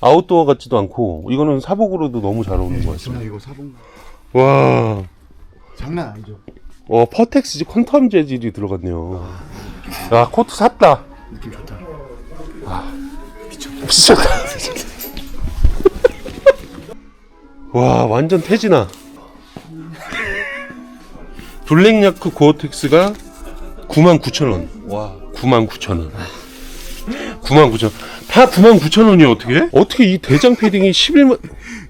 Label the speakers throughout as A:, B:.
A: 아웃도어 같지도 않고 이거는 사복으로도 너무 잘 어울리는 것 같습니다.
B: 이거 사본
A: 와,
B: 장난 아니죠.
A: 와 퍼텍스 퀀텀 재질이 들어갔네요. 야 코트 샀다.
B: 느낌 좋다.
A: 미쳤다. 와 완전 태진아. 블랙야크 고어텍스가 99,000원. 와 99,000원. 99,000원. 다 99,000원이야 어떻게? 어떻게 이 대장 패딩이 11만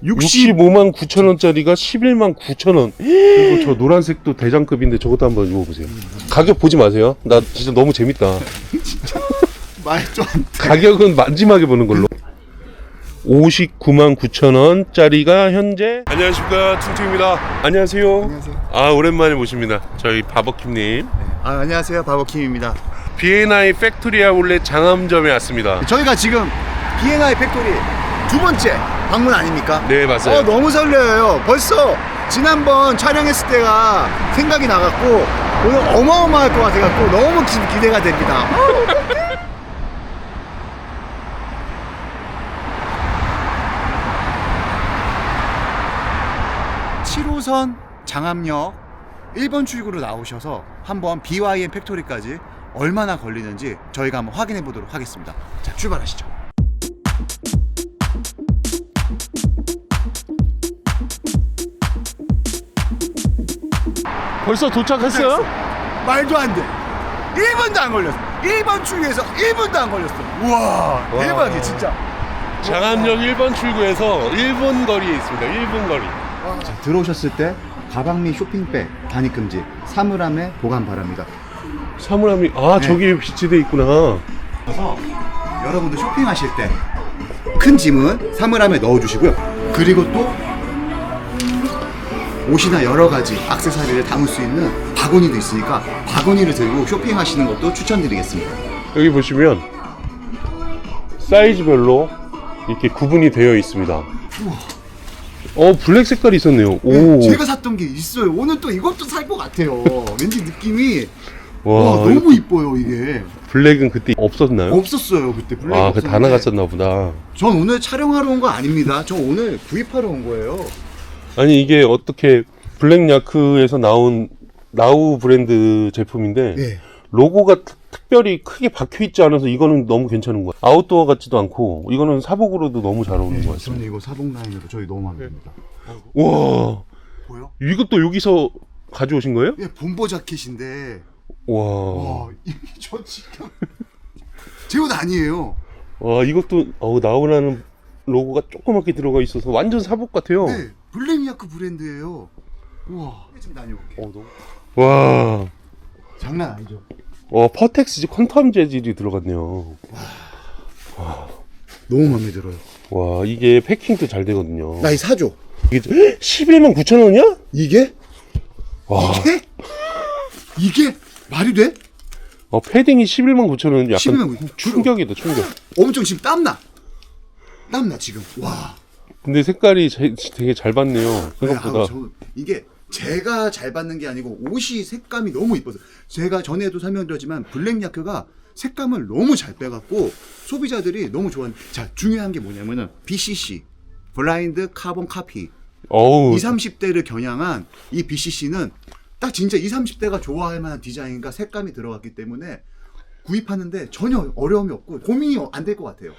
A: 65만 9천 원짜리가 11만 9천 원. 그리고 저 노란색도 대장급인데 저것도 한번 입어보세요. 가격 보지 마세요. 나 진짜 너무 재밌다.
B: 말좀
A: 가격은 마지막에 보는 걸로. 59만 9천 원짜리가 현재 안녕하십니까 퉁퉁입니다. 안녕하세요.
B: 안녕하세요.
A: 아 오랜만에 모십니다. 저희 바버킴님.
B: 아, 안녕하세요. 바버킴입니다.
A: B&I 팩토리 아울렛 장암점에 왔습니다.
B: 저희가 지금 B&I 팩토리 두 번째 방문 아닙니까?
A: 네 맞아요.
B: 어, 너무 설레요. 벌써 지난번 촬영했을 때가 생각이 나갖고 오늘 어마어마할 것 같아갖고 너무 기, 기대가 됩니다. 7호선 장암역 1번 출구로 나오셔서 한번 BYM 팩토리까지 얼마나 걸리는지 저희가 한번 확인해 보도록 하겠습니다. 자, 출발하시죠.
A: 벌써 도착했어요?
B: 말도 안 돼. 1분도 안 걸렸어. 1번 출구에서 1분도 안 걸렸어. 우와, 대박이 진짜.
A: 장암역 1번 출구에서 1분 거리에 있습니다. 1분 거리.
B: 자, 들어오셨을 때 가방 및 쇼핑백 반입 금지, 사물함에 보관 바랍니다.
A: 사물함이 아
B: 네.
A: 저기 비치돼 있구나.
B: 그래서 여러분들 쇼핑하실 때 큰 짐은 사물함에 넣어주시고요. 그리고 또 옷이나 여러 가지 액세서리를 담을 수 있는 바구니도 있으니까 바구니를 들고 쇼핑하시는 것도 추천드리겠습니다.
A: 여기 보시면 사이즈별로 이렇게 구분이 되어 있습니다. 어 블랙 색깔이 있었네요. 오.
B: 네, 제가 샀던 게 있어요. 오늘 또 이것도 살 것 같아요. 왠지 느낌이 와,
A: 와,
B: 너무 이뻐요 이게.
A: 블랙은 그때 없었나요?
B: 없었어요 그때 블랙.
A: 아, 그 다. 나갔었나 보다.
B: 전 오늘 촬영하러 온 거 아닙니다. 저 오늘 구입하러 온 거예요.
A: 아니 이게 어떻게 블랙 야크에서 나온 나우 브랜드 제품인데
B: 예.
A: 로고가 특- 특별히 크게 박혀 있지 않아서 이거는 너무 괜찮은 거야. 아웃도어 같지도 않고 이거는 사복으로도 너무 잘 어울리는 것 같습니다.
B: 저는 이거 사복 라인으로 저희 너무 마음에 듭니다.
A: 와,
B: 보여?
A: 이것도 여기서 가져오신 거예요?
B: 예, 본보 자켓인데
A: 와,
B: 와, 저 진짜 제옷 아니에요.
A: 와 이것도 어 나우라는 로고가 조그맣게 들어가 있어서 완전 사복 같아요.
B: 네, 블랙야크 브랜드예요. 우와, 지금 다녀올게요.
A: 어, 너무- 와,
B: 장난 아니죠?
A: 와 퍼텍스 퀀텀 재질이 들어갔네요.
B: 너무 마음에 들어요.
A: 와 이게 패킹도 잘 되거든요.
B: 나 이 사줘.
A: 이게 11만 9천 원이야?
B: 이게?
A: 와,
B: 이게? 이게 말이 돼?
A: 어, 패딩이 11만 9천 원 약간
B: 11만 9천 원.
A: 충격이다 충격.
B: 엄청 지금 땀나. 땀나 지금. 와.
A: 근데 색깔이 제- 되게 잘 받네요.
B: 아,
A: 생각보다.
B: 저, 이게 제가 잘 받는 게 아니고 옷이 색감이 너무 이뻐서 제가 전에도 설명드렸지만 블랙 야크가 색감을 너무 잘 빼갖고 소비자들이 너무 좋아하는 자 중요한 게 뭐냐면은 BCC 블라인드 카본 카피
A: 어우,
B: 20, 30대를 겨냥한 이 BCC는 딱 진짜 20, 30대가 좋아할 만한 디자인과 색감이 들어갔기 때문에 구입하는데 전혀 어려움이 없고 고민이 안 될 것 같아요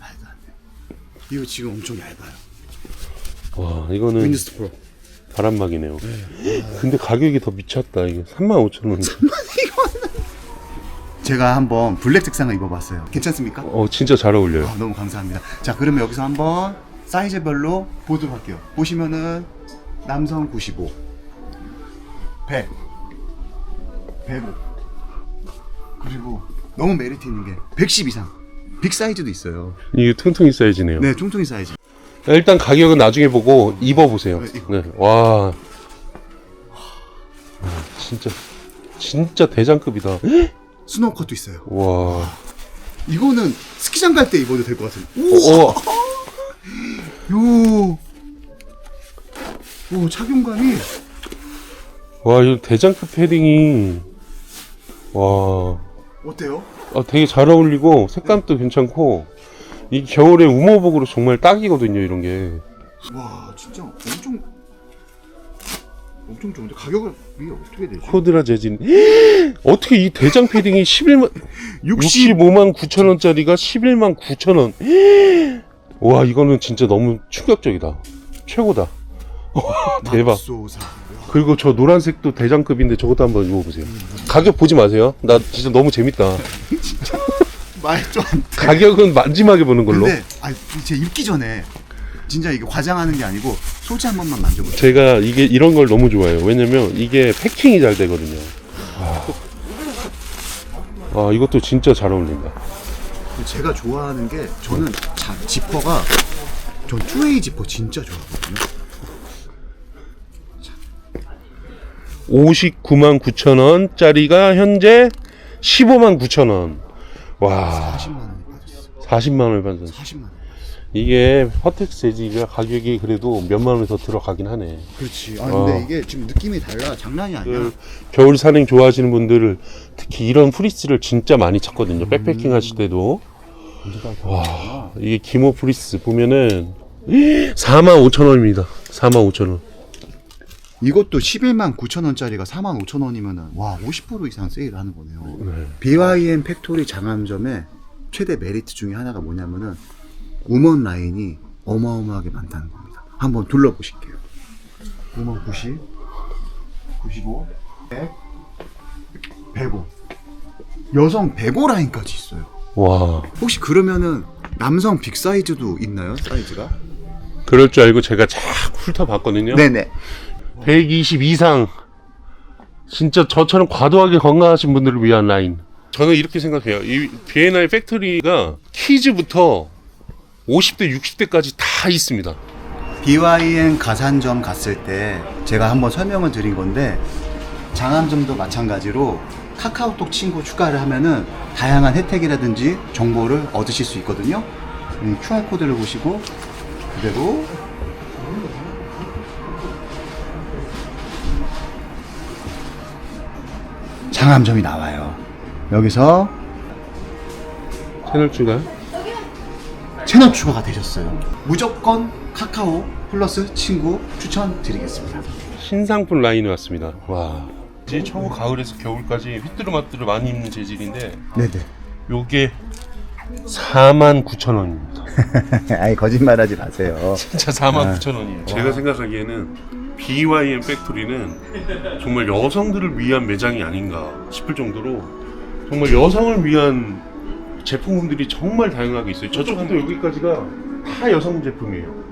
B: 말도 안 돼. 이거 지금 엄청 얇아요
A: 와 이거는
B: 윈드스 프로
A: 바람막이네요.
B: 네.
A: 근데 가격이 더 미쳤다. 이게 3만 5천 원.
B: 제가 한번 블랙 색상을 입어봤어요. 괜찮습니까?
A: 어 진짜 잘 어울려요.
B: 아, 너무 감사합니다. 자, 그러면 여기서 한번 사이즈별로 보도록 할게요. 보시면은 남성 95, 100, 105, 그리고 너무 메리트 있는 게 110 이상. 빅 사이즈도 있어요.
A: 이게 퉁퉁이 사이즈네요.
B: 네, 퉁퉁이 사이즈.
A: 일단 가격은 나중에 보고 입어보세요.
B: 네.
A: 네. 와. 와, 진짜 진짜 대장급이다.
B: 스노우컷도 있어요.
A: 와.
B: 이거는 스키장 갈 때 입어도 될 것 같아요. 오,
A: 어,
B: 요, 오 착용감이
A: 와, 이 대장급 패딩이 와,
B: 어때요?
A: 아, 되게 잘 어울리고 색감도 괜찮고 이 겨울에 우모복으로 정말 딱이거든요, 이런 게.
B: 와 진짜 엄청 엄청 좋은데 가격이 어떻게 되지?
A: 코드라 재질. 어떻게 이 대장 패딩이 11만
B: 60
A: 65만 9천 원짜리가 11만 9천 원. 와, 이거는 진짜 너무 충격적이다. 최고다. 와, 대박.
B: 맙소사.
A: 그리고 저 노란색도 대장급인데 저것도 한번 입어보세요. 가격 보지 마세요. 나 진짜 너무 재밌다.
B: 말좀
A: 가격은 만짐하게 보는 걸로.
B: 근데 아제 입기 전에 진짜 이게 과장하는 게 아니고 소지 한 번만 만져보세요.
A: 제가 이게 이런 걸 너무 좋아해요. 왜냐면 이게 패킹이 잘 되거든요. 아, 아, 이것도 진짜 잘 어울린다.
B: 제가 좋아하는 게 저는 자, 지퍼가 전 투웨이 지퍼 진짜 좋아하거든요.
A: 59만 9천 원짜리가 현재 15만 9천 원. 와,
B: 40만 원이 빠졌어.
A: 40만 원을 받았어.
B: 40만 원.
A: 이게 퍼텍스 재질이라 가격이 그래도 몇만 원이 더 들어가긴 하네.
B: 그렇지. 아 근데
A: 어.
B: 이게 지금 느낌이 달라. 장난이 아니야.
A: 그 겨울 산행 좋아하시는 분들 특히 이런 프리스를 진짜 많이 찾거든요. 백패킹 하실 때도. 와, 이게 기모 프리스 보면은 4만 5천 원입니다. 4만 5천 원.
B: 이것도 11만 9천 원짜리가 4만 5천 원이면은 와 50% 이상 세일을 하는 거네요.
A: 네.
B: BYM 팩토리 장암점의 최대 메리트 중에 하나가 뭐냐면은 우먼 라인이 어마어마하게 많다는 겁니다. 한번 둘러보실게요. 우먼 90, 95, 100, 105. 여성 105 라인까지 있어요.
A: 와,
B: 혹시 그러면은 남성 빅 사이즈도 있나요? 사이즈가?
A: 그럴 줄 알고 제가 쫙 훑어봤거든요.
B: 네네.
A: 120 이상 진짜 저처럼 과도하게 건강하신 분들을 위한 라인. 저는 이렇게 생각해요. 이 비엔나의 팩토리가 키즈부터 50대, 60대까지 다 있습니다.
B: BYN 가산점 갔을 때 제가 한번 설명을 드린 건데 장암점도 마찬가지로 카카오톡 친구 추가를 하면은 다양한 혜택이라든지 정보를 얻으실 수 있거든요. 음, QR 코드를 보시고 그대로 장암점이 나와요. 여기서
A: 채널 추가.
B: 채널 추가가 되셨어요. 무조건 카카오 플러스 친구 추천드리겠습니다.
A: 신상품 라인이 왔습니다. 와. 이제 초고 가을에서 겨울까지 휘뚜루마뚜루 많이 입는 재질인데
B: 네네.
A: 요게 4만 9천 원입니다.
B: 아이 거짓말하지 마세요.
A: 진짜 4만 9천 원이에요. 제가 생각하기에는 BYM 팩토리는 정말 여성들을 위한 매장이 아닌가 싶을 정도로 정말 여성을 위한 제품들이 정말 다양하게 있어요. 저쪽부터 여기까지가 다 여성 제품이에요.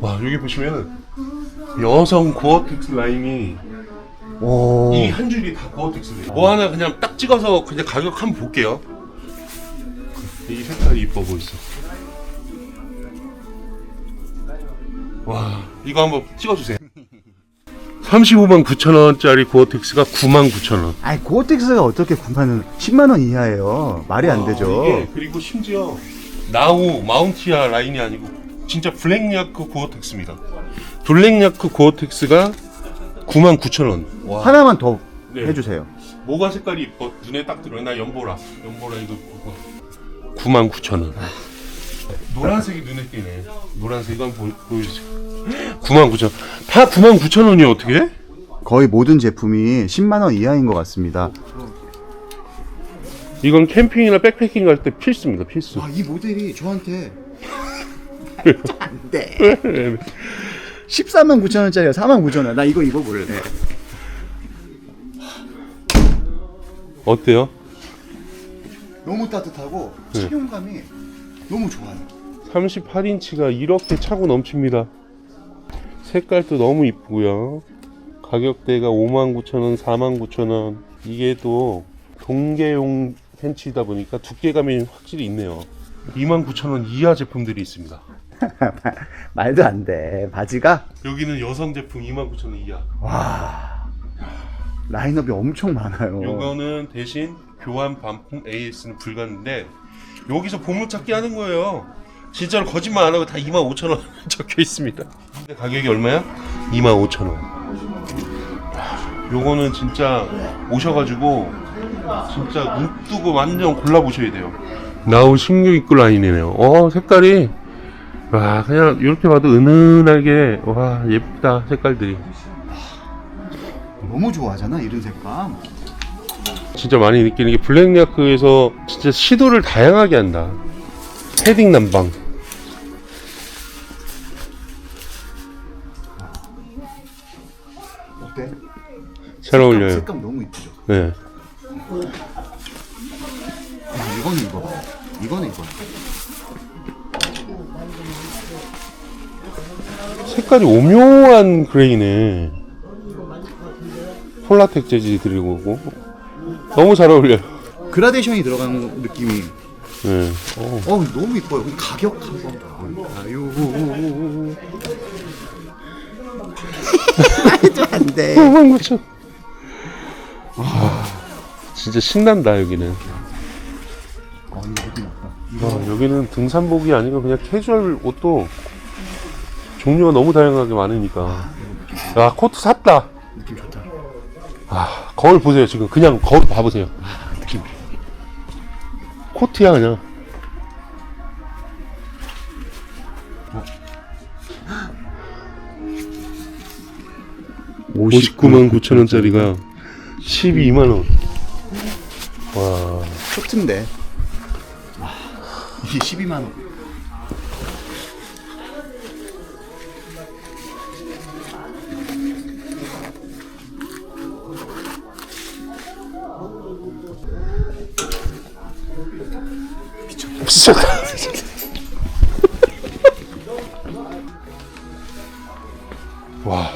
A: 와 여기 보시면 여성 고어텍스 라인이
B: 오.
A: 이한 줄이 다 고어텍스예요. 뭐 하나 그냥 딱 찍어서 그냥 가격 한번 볼게요. 이 색깔이 이뻐 보이죠. 와, 이거 한번 찍어주세요. 35만 9천 원짜리 고어텍스가 9만 9천 원.
B: 아니 고어텍스가 어떻게 9만원 10만 원 이하예요. 말이 안 되죠.
A: 아, 이게 그리고 심지어 나우 마운티아 라인이 아니고 진짜 블랙야크 고어텍스입니다. 블랙야크 고어텍스가 9만 9천 원. 와.
B: 하나만 더
A: 네.
B: 해주세요.
A: 뭐가 색깔이 이뻐? 눈에 딱 들어요. 나 연보라. 연보라 이거 보고. 9만 9천 원. 노란색이 눈에 띄네. 노란색 보, 보여주세요. 9만 9천. 다 9만 9천 원이 어떻게?
B: 거의 모든 제품이 10만 원 이하인 것 같습니다.
A: 이건 캠핑이나 백패킹 갈 때 필수입니다. 필수.
B: 아, 이 모델이 저한테 안 돼. 14만 9천 원짜리가 4만 9천 원. 나 이거 입어볼래.
A: 어때요?
B: 너무 따뜻하고
A: 네.
B: 착용감이 너무 좋아요.
A: 38인치가 이렇게 차고 넘칩니다. 색깔도 너무 이쁘고요. 가격대가 59,000원, 49,000원. 이게 또 동계용 팬츠이다 보니까 두께감이 확실히 있네요. 29,000원 이하 제품들이 있습니다.
B: 말도 안 돼. 바지가
A: 여기는 여성 제품 29,000원 이하.
B: 와 라인업이 엄청 많아요.
A: 요거는 대신 교환 반품 AS는 불가인데 여기서 보물찾기 하는 거예요. 진짜로 거짓말 안 하고 다 25,000원 적혀 있습니다. 근데 가격이 얼마야? 25,000원. 요거는 진짜 오셔가지고 진짜 눈 뜨고 완전 골라보셔야 돼요. 나우 신규 입구 라인이네요. 어, 색깔이, 와, 그냥 이렇게 봐도 은은하게, 와, 예쁘다, 색깔들이.
B: 너무 좋아하잖아 이런 색감.
A: 진짜 많이 느끼는 게 블랙야크에서 진짜 시도를 다양하게 한다. 패딩 난방.
B: 어때?
A: 잘 어울려요.
B: 색감 너무 이쁘죠.
A: 네.
B: 아, 이거는 이거. 이거는 이거.
A: 색깔이 오묘한 그레이네. 폴라텍 재질이 들이고 너무 잘 어울려요.
B: 그라데이션이 들어간 느낌이.
A: 네. 어.
B: 어 너무 이뻐요. 그럼 가격 한번 볼까요? 말도 안 돼.
A: 99,000. 아, 진짜 신난다 여기는.
B: 어 이거 느낌 없다.
A: 아, 여기는 등산복이 아니고 그냥 캐주얼 옷도 종류가 너무 다양하게 많으니까. 야 코트 샀다.
B: 느낌 좋다.
A: 아 거울 보세요 지금 그냥 거울 봐보세요.
B: 느낌.
A: 코트야 그냥. 오 59만 9천 원짜리가 12만 원. 와,
B: 코트인데. 와, 이게 12만 원.
A: 미쳤다. 와.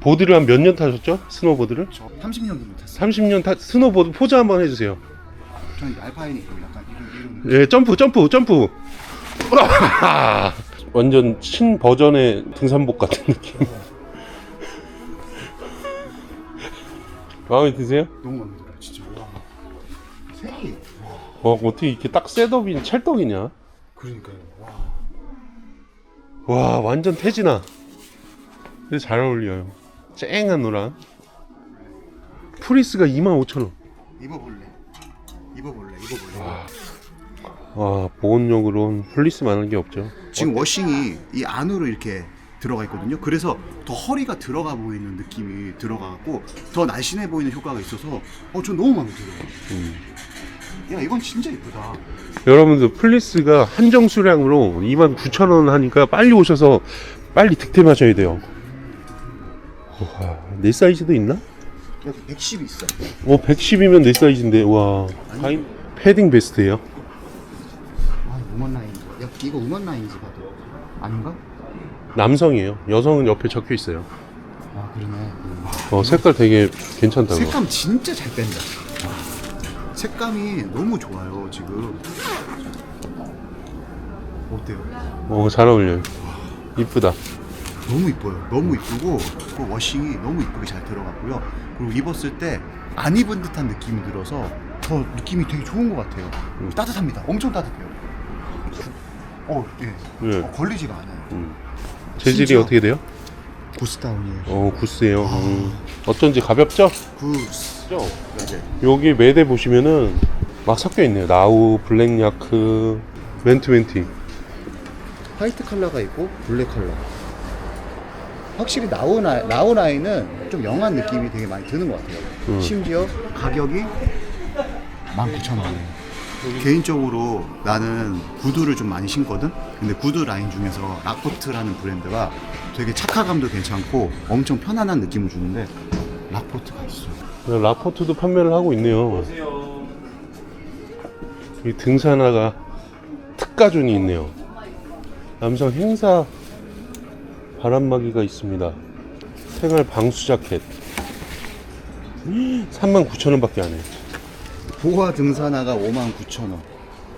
A: 보드를 한 몇 년 타셨죠? 스노보드를?
B: 저 30년 정도 탔어.
A: 30년 타 스노보드 포즈 한번 해주세요.
B: 저는 알파인이고 약간 이런 이런.
A: 예, 점프, 점프, 점프. 으아! 완전 신 버전의 등산복 같은 느낌. 마음에 드세요?
B: 너무 마음에 들어요, 진짜. 와. 색이.
A: 와, 어떻게 이렇게 딱 셋업인 찰떡이냐?
B: 그러니까요. 와.
A: 와, 완전 태진아. 근데 잘 어울려요. 쨍한 노랑. 프리스가 25,000원.
B: 입어볼래. 입어볼래. 입어볼래.
A: 와, 보온용으로는 플리스만 한 게 없죠.
B: 지금 워싱이 이 안으로 이렇게 들어가 있거든요. 그래서 더 허리가 들어가 보이는 느낌이 들어가고 더 날씬해 보이는 효과가 있어서 어, 전 너무 마음에 들어요. 야, 이건 진짜 이쁘다.
A: 여러분들 플리스가 한정 수량으로 29,000원 하니까 빨리 오셔서 빨리 득템하셔야 돼요. 와, 내 사이즈도 있나?
B: 여기 110이 있어.
A: 어, 110이면 내 사이즈인데, 와. 파인 패딩 베스트예요
B: 아, 우먼 라인. 야, 이거 우먼 라인인지 봐도 아닌가?
A: 남성이에요. 여성은 옆에 적혀 있어요.
B: 아, 그러네.
A: 어, 색깔 되게 괜찮다고.
B: 색감 진짜 잘 뺀다. 색감이 너무 좋아요, 지금. 어때요?
A: 어, 잘 어울려요. 이쁘다.
B: 너무 이뻐요. 너무 이쁘고 그 워싱이 너무 이쁘게 잘 들어갔고요. 그리고 입었을 때 안 입은 듯한 느낌이 들어서 더 느낌이 되게 좋은 것 같아요. 따뜻합니다. 엄청 따뜻해요. 어, 예.
A: 예.
B: 어, 걸리지가 않아요.
A: 재질이
B: 진짜.
A: 어떻게 돼요?
B: 구스다운이에요.
A: 어, 구스예요. 음. 어쩐지 가볍죠?
B: 구 스.
A: 죠
B: 네.
A: 여기 매대 보시면은 막 섞여 있네요. 나우, 블랙야크, 멘트멘티.
B: 화이트 컬러가 있고 블랙 컬러. 확실히 나우나 나우라인은 좀 영한 느낌이 되게 많이 드는 것 같아요.
A: 음.
B: 심지어 가격이 19,000원이에요. 개인적으로 나는 구두를 좀 많이 신거든. 근데 구두 라인 중에서 락포트라는 브랜드가 되게 착화감도 괜찮고 엄청 편안한 느낌을 주는데 락포트가 있어.
A: 라포트도 판매를 하고 있네요. 이 등산화가 특가존이 있네요. 남성 행사 바람막이가 있습니다. 생활 방수 자켓. 39,000원 밖에 안 해.
B: 보아 등산화가 59,000원.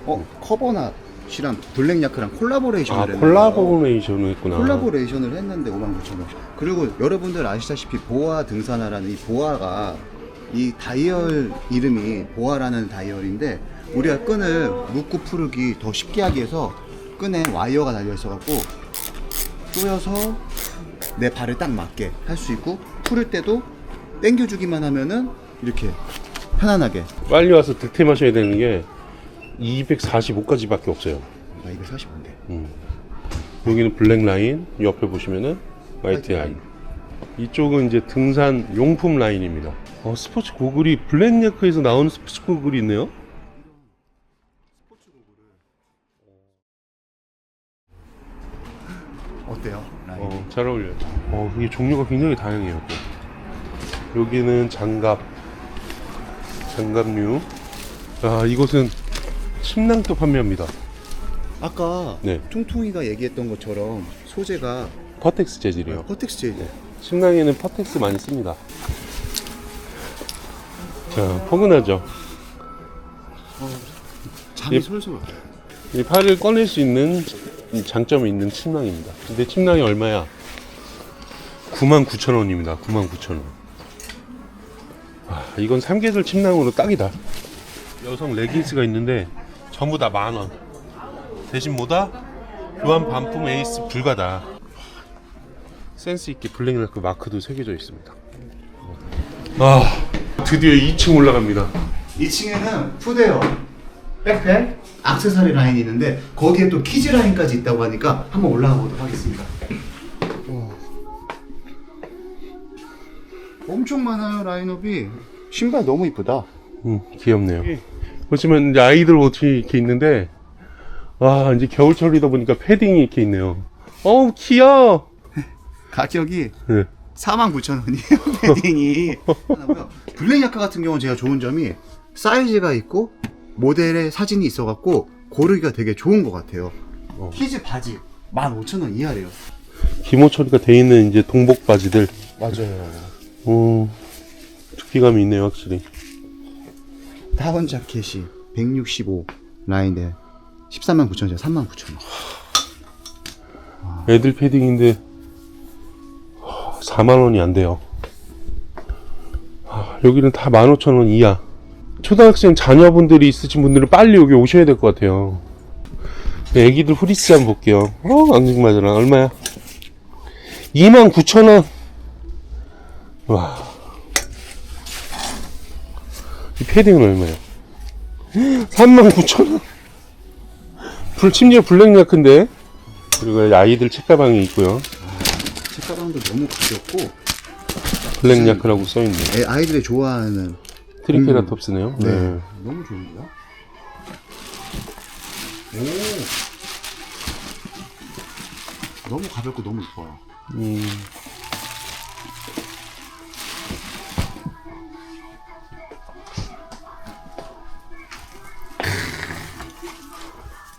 B: 어 커버낫이랑 블랙야크랑 콜라보레이션을
A: 아,
B: 했네요.
A: 콜라보레이션을 했구나.
B: 콜라보레이션을 했는데 59,000원. 그리고 여러분들 아시다시피 보아 등산화라는 이 보아가 이 다이얼 이름이 보아라는 다이얼인데 우리가 끈을 묶고 풀기 더 쉽게 하기 위해서 끈에 와이어가 달려 있어 갖고 조여서 내 발을 딱 맞게 할 수 있고 풀을 때도 당겨주기만 하면은 이렇게 편안하게.
A: 빨리 와서 득템하셔야 되는 게 245까지밖에 없어요.
B: 나 이거 45인데.
A: 여기는 블랙 라인, 옆에 보시면은 화이트 라인. 이쪽은 이제 등산 용품 라인입니다. 어, 스포츠 고글이 블랙야크에서 나오는 스포츠 고글이 있네요.
B: 어때요? 라인.
A: 어, 잘 어울려요. 어, 이게 종류가 굉장히 다양해요. 또. 여기는 장갑, 장갑류. 아, 이곳은 침낭도 판매합니다.
B: 아까
A: 네.
B: 퉁퉁이가 얘기했던 것처럼 소재가
A: 퍼텍스 재질이에요.
B: 퍼텍스 재질.
A: 침낭에는 퍼텍스 많이 씁니다. 자, 포근하죠.
B: 잠이
A: 예.
B: 솔솔 와요.
A: 이 팔을 꺼낼 수 있는 이 장점이 있는 침낭입니다. 근데 침낭이 얼마야? 99,000원입니다. 99,000원. 아, 이건 삼계절 침낭으로 딱이다. 여성 레깅스가 있는데 전부 다 만 원. 대신 뭐다? 교환 반품 에이스 불가다. 센스 있게 블랙라크 마크도 새겨져 있습니다. 아, 드디어 2층 올라갑니다.
B: 2층에는 푸데어, 백팩, 악세사리 라인이 있는데 거기에 또 키즈 라인까지 있다고 하니까 한번 올라가 보도록 하겠습니다. 엄청 많아요 라인업이. 신발 너무 이쁘다.
A: 음, 귀엽네요. 보시면 이제 아이들 옷이 이렇게 있는데, 와, 이제 겨울철이다 보니까 패딩이 이렇게 있네요. 어우, 귀여워!
B: 가격이
A: 네.
B: 49,000원이에요 패딩이. 하나고요. 블랙 야카 같은 경우는 제가 좋은 점이 사이즈가 있고 모델의 사진이 있어갖고 고르기가 되게 좋은 것 같아요.
A: 어.
B: 키즈 바지 15,000원 이하래요.
A: 기모 처리가 돼 있는 이제 동복 바지들.
B: 맞아요.
A: 오, 두피감이 있네요, 확실히.
B: 다운 자켓이 165 라인에 13만 9천 원, 3만 9천 원.
A: 애들 패딩인데, 4만원이 안 돼요. 아, 여기는 다 15,000원 이하. 초등학생 자녀분들이 있으신 분들은 빨리 여기 오셔야 될 것 같아요. 애기들 후리스 한번 볼게요. 어, 안경맞으라. 얼마야? 29,000원. 와. 이 패딩은 얼마야? 39,000원. 불, 심지어 블랙 야크인데. 그리고 아이들 책가방이 있고요.
B: 책가방도 너무 가볍고
A: 블랙야크라고 써있네.
B: 애, 아이들이 좋아하는
A: 트리케라톱스네요.
B: 네.
A: 네.
B: 너무 좋은데요? 오 너무 가볍고 너무 이뻐요.
A: 음,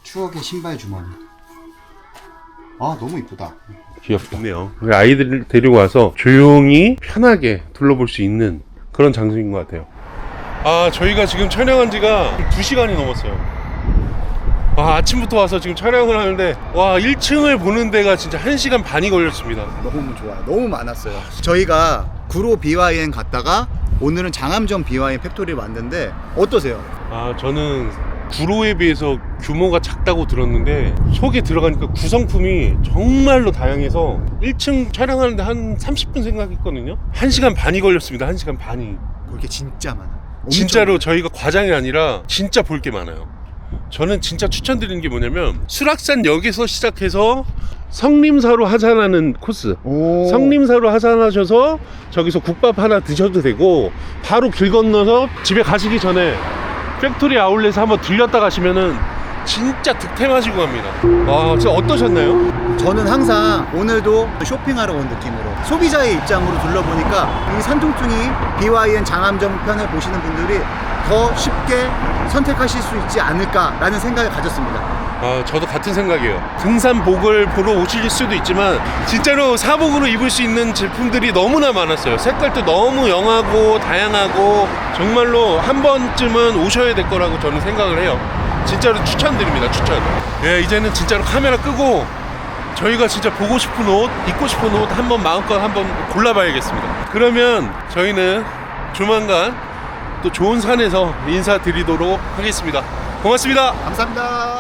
B: 추억의 신발 주머니. 아 너무 이쁘다.
A: 귀엽네요. 아이들을 데리고 와서 조용히 편하게 둘러볼 수 있는 그런 장소인 것 같아요. 아, 저희가 지금 촬영한 지가 2시간이 넘었어요. 아, 아침부터 와서 지금 촬영을 하는데, 와, 1층을 보는 데가 진짜 1시간 반이 걸렸습니다.
B: 너무 좋아요. 너무 많았어요. 저희가 구로 BYN 갔다가 오늘은 장암점 BYN 팩토리 왔는데 어떠세요?
A: 아, 저는 구로에 비해서 규모가 작다고 들었는데 속에 들어가니까 구성품이 정말로 다양해서 1층 촬영하는데 한 30분 생각했거든요. 1시간 반이 걸렸습니다. 1시간 반이.
B: 그렇게 진짜 많아.
A: 진짜로 저희가 과장이 아니라 진짜 볼 게 많아요. 저는 진짜 추천드리는 게 뭐냐면 수락산역에서 시작해서 성림사로 하산하는 코스.
B: 오.
A: 성림사로 하산하셔서 저기서 국밥 하나 드셔도 되고 바로 길 건너서 집에 가시기 전에 팩토리 아울렛에 한번 들렸다 가시면은 진짜 득템하시고 갑니다. 와, 진짜 어떠셨나요?
B: 저는 항상 오늘도 쇼핑하러 온 느낌으로 소비자의 입장으로 둘러보니까 이 산통퉁이 BYN 장암점 편을 보시는 분들이 더 쉽게 선택하실 수 있지 않을까라는 생각을 가졌습니다.
A: 아, 저도 같은 생각이에요. 등산복을 보러 오실 수도 있지만 진짜로 사복으로 입을 수 있는 제품들이 너무나 많았어요. 색깔도 너무 영하고 다양하고 정말로 한 번쯤은 오셔야 될 거라고 저는 생각을 해요. 진짜로 추천드립니다. 추천. 예, 이제는 진짜로 카메라 끄고 저희가 진짜 보고 싶은 옷, 입고 싶은 옷 한번 마음껏 한번 골라봐야겠습니다. 그러면 저희는 조만간 또 좋은 산에서 인사드리도록 하겠습니다. 고맙습니다.
B: 감사합니다.